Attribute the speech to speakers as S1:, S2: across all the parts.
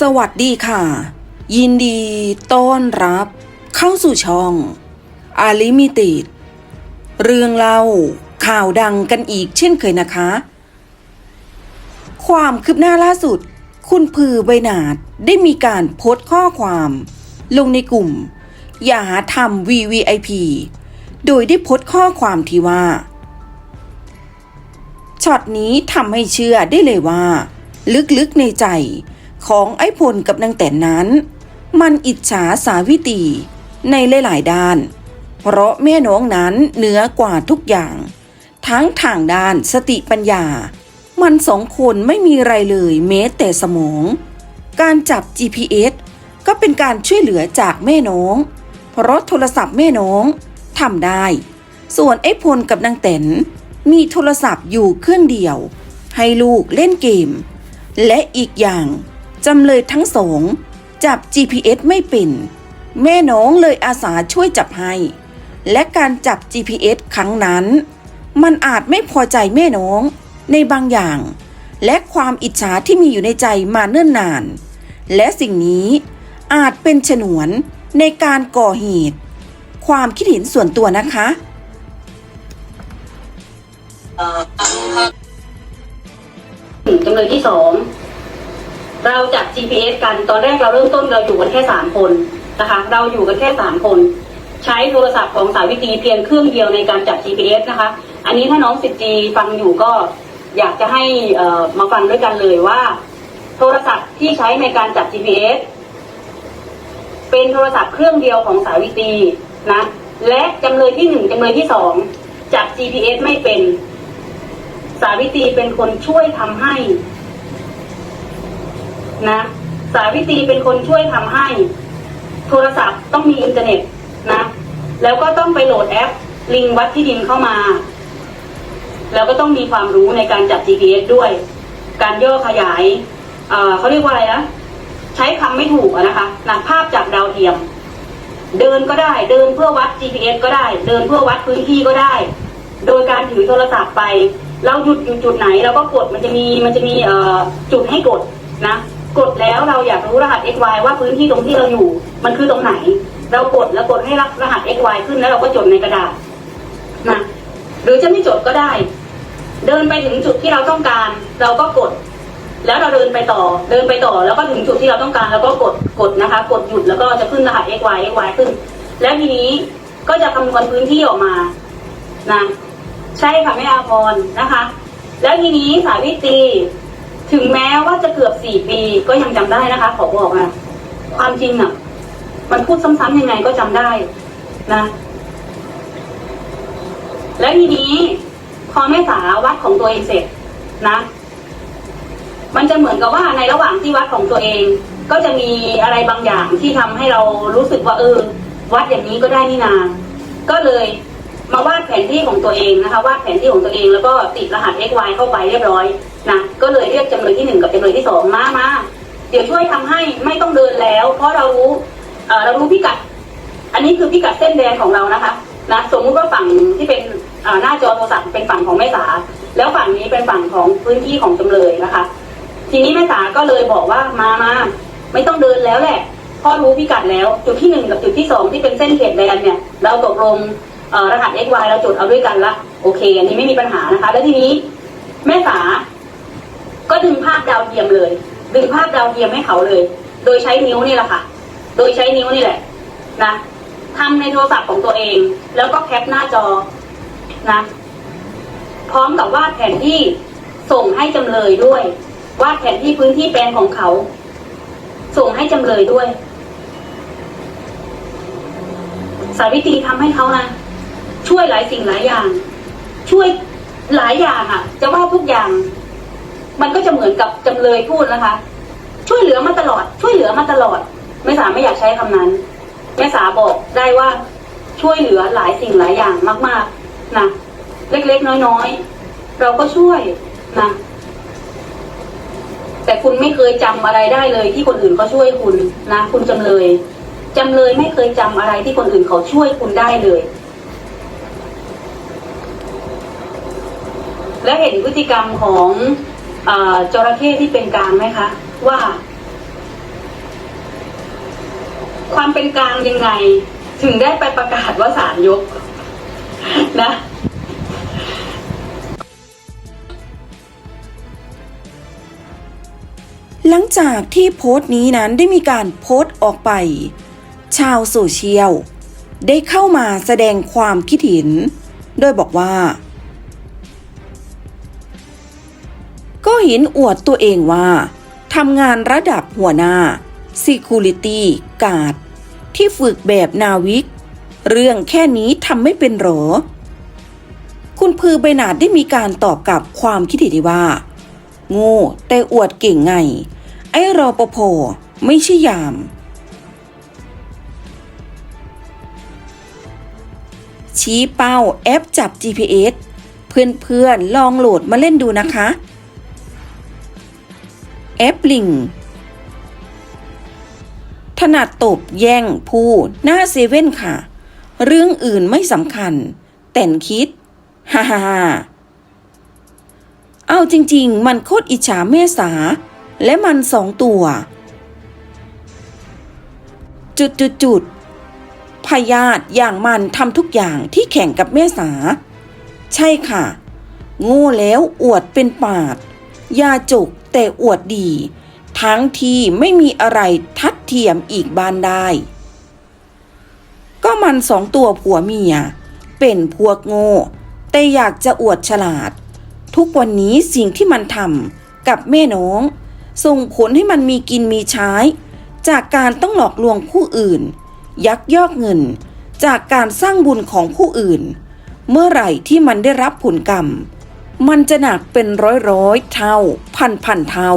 S1: สวัสดีค่ะ ยินดีต้อนรับ เข้าสู่ช่อง อาลิมิติดเรื่องเล่าข่าวดังกันอีกเช่นเคยนะคะ ความคืบหน้าล่าสุด คุณพือใบนาดได้มีการโพสต์ข้อความ ลงในกลุ่ม อย่าหาทำ VVIP โดยได้โพสต์ข้อความที่ว่าช็อตนี้ทำให้เชื่อได้เลยว่า ลึกๆในใจ ของไอ้พลกับนางแต่นนั้น มันอิจฉาสาวิตีในหลายๆด้าน เพราะแม่น้องนั้นเหนือกว่าทุกอย่าง ทั้งทางด้านสติปัญญา มันสองคนไม่มีไรเลยแม้แต่สมอง การจับ GPS ก็เป็นการช่วยเหลือจากแม่น้อง เพราะโทรศัพท์แม่น้องทำได้ ส่วนไอ้พลกับนางแตนมีโทรศัพท์อยู่เครื่องเดียว ให้ลูกเล่นเกม และอีกอย่าง จำเลยทั้งสองจับ GPS ไม่เป็น แม่น้องเลยอาสาช่วยจับให้ และการจับ GPS ครั้งนั้น มันอาจไม่พอใจแม่น้องในบางอย่าง และความอิจฉาที่มีอยู่ในใจมาเนิ่นนาน และสิ่งนี้อาจเป็นฉนวนในการก่อเหตุ ความคิดเห็นส่วนตัวนะคะ
S2: จำเลยที่สอง เราจับ GPS กันตอนแรกเราเริ่มต้นเราอยู่กันแค่สามคนนะคะ เราอยู่กันแค่สามคน ใช้โทรศัพท์ของสาวิตรีเพียงเครื่องเดียวในการจับ GPS นะคะ อันนี้ถ้าน้องสิจีฟังอยู่ก็อยากจะให้มาฟังด้วยกันเลยว่า โทรศัพท์ที่ใช้ในการจับ GPS เป็นโทรศัพท์เครื่องเดียวของสาวิตรีนะและจำเลยที่หนึ่งจำเลยที่สองจับ GPS ไม่เป็น สาวิตรีเป็นคนช่วยทำให้ นะ สาวิตรีเป็นคนช่วยทำให้ โทรศัพท์ต้องมีอินเทอร์เน็ตนะ แล้วก็ต้องไปโหลดแอป ลิงวัดที่ดินเข้ามา แล้วก็ต้องมีความรู้ในการจับ GPS ด้วย การย่อขยายเเขาเรียกว่าอะไรนะใช้คำไม่ถูกนะคะนะภาพจากดาวเทียม เดินก็ได้เดินเพื่อวัด GPS ก็ได้ เดินเพื่อวัดพื้นที่ก็ได้ โดยการถือโทรศัพท์ไปเราหยุดอยู่จุดไหนเราก็กดมันจะมีมันจะมีจุดให้กดนะ กดแล้วเราอยากรู้รหัส x y ว่าพื้นที่ตรงที่เราอยู่ มันคือตรงไหน เรากดแล้วกดให้รักรหัส x y ขึ้นแล้วเราก็จดในกระดาษนะหรือจะไม่จดก็ได้ เดินไปถึงจุดที่เราต้องการ เราก็กด แล้วเราเดินไปต่อ เดินไปต่อ แล้วก็ถึงจุดที่เราต้องการ แล้วก็กดกดนะคะ กดหยุดแล้วก็จะขึ้นรหัส x y x y ขึ้น แล้วทีนี้ก็จะคำนวณพื้นที่ออกมานะใช่ค่ะแม่อาพรนะคะ แล้วทีนี้สาวิตรี ถึงแม้ว่าจะเกือบสี่ปีก็ยังจำได้นะคะ ขอบอกนะความจริงอะ มันพูดซ้ำๆยังไงก็จำได้นะ แล้วทีนี้พอแม่สาวัดของตัวเองเสร็จนะ มันจะเหมือนกับว่าในระหว่างที่วัดของตัวเอง ก็จะมีอะไรบางอย่างที่ทำให้เรารู้สึกว่าเออวัดอย่างนี้ก็ได้นี่นา ก็เลย มาวาดแผนที่ของตัวเองนะคะวาดแผนที่ของตัวเองแล้วก็ติดรหัส x y เข้าไปเรียบร้อยนะก็เลยเรียกจำเลยที่หนึ่งกับจำเลยที่สองมามาเดี๋ยวช่วยทำให้ไม่ต้องเดินแล้ว เพราะเรารู้เรารู้พิกัด อันนี้คือพิกัดเส้นแดงของเรานะคะนะสมมุติว่าฝั่งที่เป็นหน้าจอโทรศัพท์เป็นฝั่งของแม่สา แล้วฝั่งนี้เป็นฝั่งของพื้นที่ของจำเลยนะคะ ทีนี้แม่สาก็เลยบอกว่ามามาไม่ต้องเดินแล้วแหละเพ่อรู้พิกัดแล้ว จุดที่หนึ่งกับจุดที่สองที่เป็นเส้นเขตแดนเนี่ย เราตกลง รหัส x y เราจดเอาด้วยกันละโอเค อันนี้ไม่มีปัญหานะคะ แล้วทีนี้แม่สา ก็ดึงภาพดาวเทียมเลย ดึงภาพดาวเทียมให้เขาเลย โดยใช้นิ้วนี่แหละค่ะ โดยใช้นิ้วนี่แหละ นะทำในโทรศัพท์ของตัวเอง แล้วก็แคปหน้าจอนะ พร้อมกับวาดแผนที่ส่งให้จำเลยด้วย วาดแผนที่พื้นที่แปลงของเขา ส่งให้จำเลยด้วย สาวิตรีทำให้เขานะ ช่วยหลายสิ่งหลายอย่าง ช่วยหลายอย่างอะ จะว่าทุกอย่าง มันก็จะเหมือนกับจำเลยพูดนะคะ ช่วยเหลือมาตลอด ช่วยเหลือมาตลอดแม่สาไม่อยากใช้คำนั้นแม่สาบอกได้ว่าช่วยเหลือหลายสิ่งหลายอย่างมาก ๆนะเล็กๆน้อยๆเราก็ช่วยนะแต่คุณไม่เคยจำอะไรได้เลย ที่คนอื่นเขาช่วยคุณนะคุณจำเลยจำเลยไม่เคยจำอะไรที่คนอื่นเขาช่วยคุณได้เลย และเห็นพฤติกรรมของอจระเข้ที่เป็นกลางไหมคะ ว่า ความเป็นกลางยังไง ถึงได้ไปประกาศว่าศาลยก นะ
S1: หลังจากที่โพสต์นี้นั้นได้มีการโพสต์ออกไป ชาวโซเชียล ได้เข้ามาแสดงความคิดเห็น โดยบอกว่า ก็เห็นอวดตัวเองว่าทำงานระดับหัวหน้า Security Guard ที่ฝึกแบบนาวิก เรื่องแค่นี้ทำไม่เป็นหรอ คุณพือใบหนาดได้มีการตอบกลับความคิดเห็นว่า โง่แต่อวดเก่งไง ไอ้รอปภไม่ใช่ยาม ชี้เป้าแอปจับ GPS เพื่อนๆลองโหลดมาเล่นดูนะคะ แอปลิง ถนัดตบแย่งผู้หน้าเซเว่นค่ะ เรื่องอื่นไม่สำคัญ แต่นคิด ฮ่าฮ่าฮ่าเอาจริง ๆ มันโคตรอิจฉาเมษา และมันสองตัว จุดจุดจุดพยาธิอย่างมันทำทุกอย่างที่แข่งกับเมษา ใช่ค่ะ โง่แล้วอวดเป็นปาดยาจก แต่อวดดี ทั้งที่ไม่มีอะไรทัดเทียมอีกบ้านได้ ก็มันสองตัวผัวเมีย เป็นพวกโง่ แต่อยากจะอวดฉลาด ทุกวันนี้สิ่งที่มันทำกับแม่น้อง ส่งผลให้มันมีกินมีใช้ จากการต้องหลอกลวงผู้อื่น ยักยอกเงิน จากการสร้างบุญของผู้อื่น เมื่อไหร่ที่มันได้รับผลกรรม มันจะหนักเป็นร้อยร้อยเท่า พันพันเท่า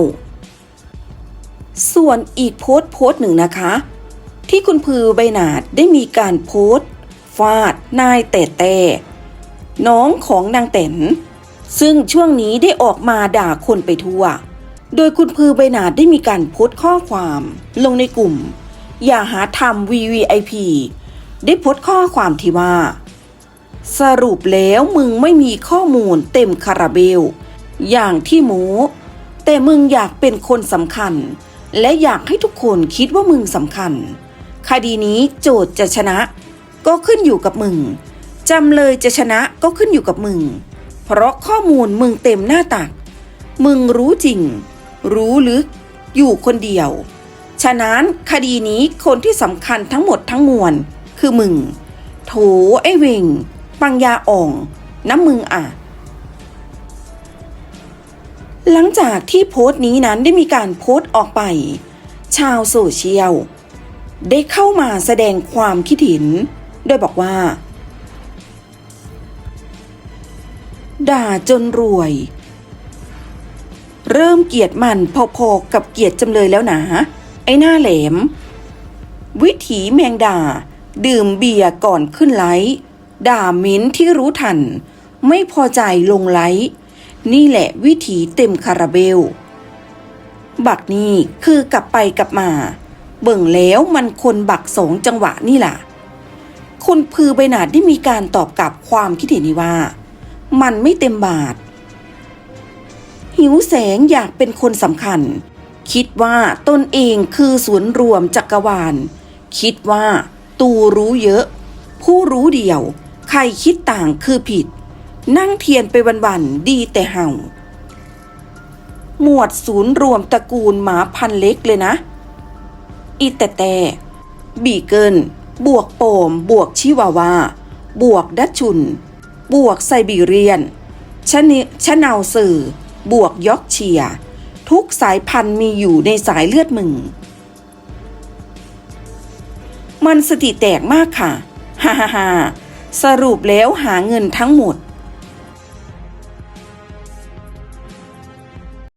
S1: ส่วนอีกโพสต์โพสต์หนึ่งนะคะ ที่คุณพือใบหนาดได้มีการโพสต์ฟาดนายแต่แต่น้องของนางแตนซึ่งช่วงนี้ได้ออกมาด่าคนไปทั่ว โดยคุณพือใบหนาดได้มีการโพสต์ข้อความลงในกลุ่ม อย่าหาทำ VVIP ได้โพสต์ข้อความที่ว่า สรุปแล้วมึงไม่มีข้อมูลเต็มคาราเบล อย่างที่หมู แต่มึงอยากเป็นคนสำคัญ และอยากให้ทุกคนคิดว่ามึงสำคัญ คดีนี้โจทย์จะชนะ ก็ขึ้นอยู่กับมึงจำเลยจะชนะก็ขึ้นอยู่กับมึง เพราะข้อมูลมึงเต็มหน้าตัก มึงรู้จริง รู้ลึก อยู่คนเดียว ฉะนั้นคดีนี้คนที่สำคัญทั้งหมดทั้งมวล คือมึง โถไอ้เวง ปังยาอ่องน้ำมึงอะ หลังจากที่โพสต์นี้นั้นได้มีการโพสต์ออกไป ชาวโซเชียล ได้เข้ามาแสดงความคิดเห็น โดยบอกว่า ด่าจนรวย เริ่มเกลียดมันพอๆกับเกลียดจำเลยแล้วนะไอ้หน้าแหลม วิถีแมงดา ดื่มเบียร์ก่อนขึ้นไลฟ์ ด่ามิ้นที่รู้ทัน ไม่พอใจลงไลฟ์นี่แหละวิถีเต็มคาราเบล บักนี่คือกลับไปกลับมา เบิ่งแล้วมันคนบักสองจังหวะนี่ล่ะ คุณพือใบหนาดได้มีการตอบกลับความคิดเห็นนี้ว่า มันไม่เต็มบาท หิวแสงอยากเป็นคนสำคัญ คิดว่าตนเองคือศูนย์รวมจักรวาล คิดว่าตูรู้เยอะ ผู้รู้เดียว ใครคิดต่างคือผิด นั่งเทียนไปวันๆดีแต่เห่า หมวดศูนย์รวมตระกูลหมาพันเล็กเลยนะอีแต่แต่บีเกิลบวกโปม บวกชิวาวา บวกดัชชุน บวกไซบีเรียนชะเนชะนาวสื่อ บวกยอกเชีย ทุกสายพันธุ์มีอยู่ในสายเลือดมึง มันสติแตกมากค่ะ ฮ่าฮ่าฮ่า สรุปแล้วหาเงินทั้งหมด